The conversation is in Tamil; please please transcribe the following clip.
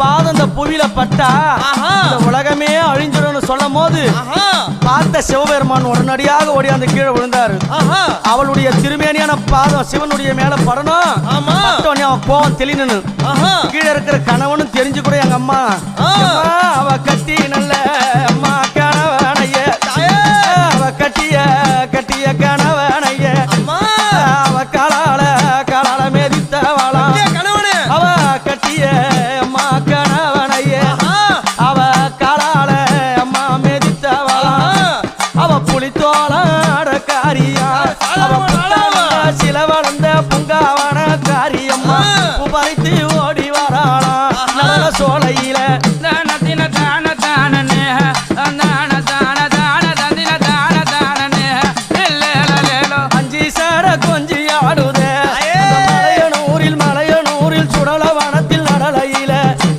பாதம் இந்த புவியில பட்டா. இந்த உலகமே அழிஞ்சிடும்னு சொல்லும் போது பார்த்த சிவபெருமான் உடனடியாக ஓடியாந்து கீழே விழுந்தாரு. அவளுடைய திருமேனியான பாதம் சிவனுடைய மேல படணும். அவன் கோவம் தெளினு கீழே இருக்கிற கணவனும் தெரிஞ்சு கூட எங்க. அம்மா, அவ கட்டி புளித்தோளாட காரியா சில வளர்ந்த பூங்காவான காரியம்மா பறித்து ஓடி வராளா? நல்ல சோலையில அஞ்சு சார கொஞ்சி ஆடுது?